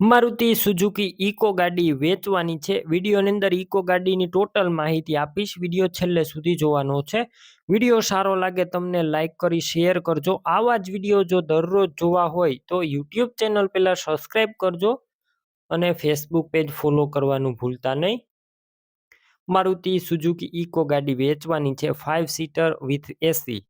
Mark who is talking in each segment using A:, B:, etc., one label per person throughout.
A: Maruti Suzuki eco ગાડી વેચવાની છે. વિડીયોની અંદર ઇકો ગાડીની ટોટલ માહિતી આપીશ. વીડિયો છેલ્લે સુધી જોવાનો છે. વીડિયો સારો લાગે તમને લાઇક કરી, શેર કરજો. આવા જ વીડિયો જો દરરોજ જોવા હોય તો યુટ્યુબ ચેનલ પહેલાં સબસ્ક્રાઈબ કરજો અને ફેસબુક પેજ ફોલો કરવાનું ભૂલતા નહીં. મારુતિ સુઝુકી ઇકો ગાડી વેચવાની છે. Five seater with AC.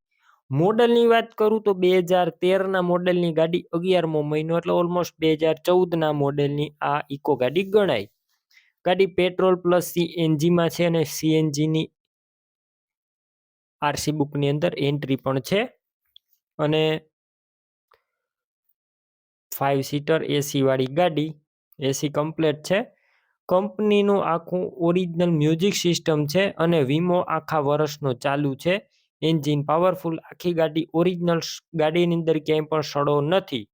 A: મોડલની વાત કરું તો બે હજાર તેરના મોડલની ગાડી અગિયારમો મહિનો, એટલે ઓલમોસ્ટ બે હજાર ચૌદના મોડલની આ ઇકો ગાડી ગણાય. ગાડી પેટ્રોલ પ્લસ સીએનજીમાં છે અને સીએનજીની આરસી બુકની અંદર એન્ટ્રી પણ છે. અને ફાઇવ સીટર એસી વાળી ગાડી, એસી કમ્પ્લેટ છે. કંપનીનું આખું ઓરિજિનલ મ્યુઝિક સિસ્ટમ છે અને વીમો આખા વર્ષનો ચાલુ છે. એન્જિન પાવરફુલ આખી ગાડી ઓરિજિનલ ગાડીની અંદર ક્યાંય પણ સડો નથી.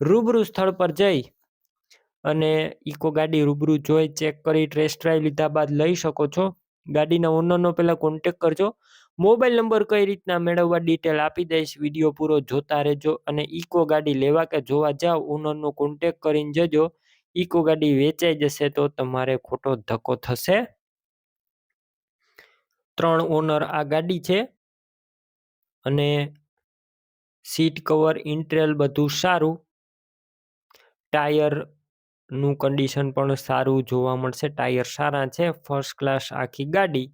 A: રૂબરૂ સ્થળ પર જઈ અને ઇકો ગાડી રૂબરૂ જોઈ, ચેક કરી ટેસ્ટ ડ્રાઈવ લીધા બાદ લઈ શકો છો. ગાડીના ઓનરનો પહેલાં કોન્ટેક કરજો. મોબાઈલ નંબર કઈ રીતના મેળવવા ડિટેલ આપી દઈશ વીડિયો પૂરો જોતા રહેજો અને ઇકો ગાડી લેવા કે જોવા જાઓ ઓનરનો કોન્ટેક કરીને જજો. ઇકો ગાડી વેચાઈ જશે તો તમારે ખોટો ધક્કો થશે. ત્રણ ઓનર આ ગાડી છે. અને સીટ કવર, ઇન્ટ્રેલ બધું સારું. ટાયરનું કન્ડિશન પણ સારું જોવા મળશે. ટાયર સારા છે ફર્સ્ટ ક્લાસ આખી ગાડી.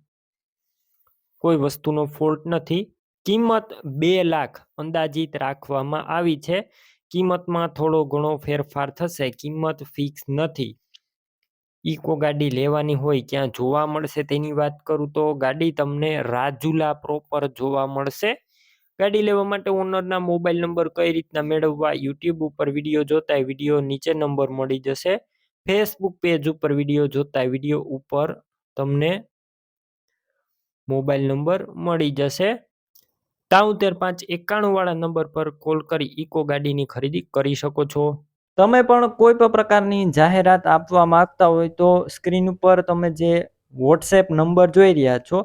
A: કોઈ વસ્તુનો ફોલ્ટ નથી. કિંમત બે લાખ અંદાજિત રાખવામાં આવી છે. કિંમતમાં થોડો ઘણો ફેરફાર થશે. કિંમત ફિક્સ નથી. ઇકો ગાડી લેવાની હોય ક્યાં જોવા મળશે તેની વાત કરું તો ગાડી તમને રાજુલા પ્રોપર જોવા મળશે. ગાડી લેવા માટે ઓનરના મોબાઈલ નંબર કઈ રીતના મેળવવા યુટ્યુબ ઉપર વીડિયો જોતા વીડિયો નીચે નંબર મળી જશે. ફેસબુક પેજ ઉપર વીડિયો જોતા વીડિયો ઉપર તમને મોબાઈલ નંબર મળી જશે. તાઉતેર પાંચ એકાણું વાળા નંબર પર કોલ કરી ઇકો ગાડીની ખરીદી કરી શકો છો. તમે પણ કોઈ પણ પ્રકારની જાહેરાત આપવા માંગતા હોય તો સ્ક્રીન ઉપર તમે જે વોટ્સએપ નંબર જોઈ રહ્યા છો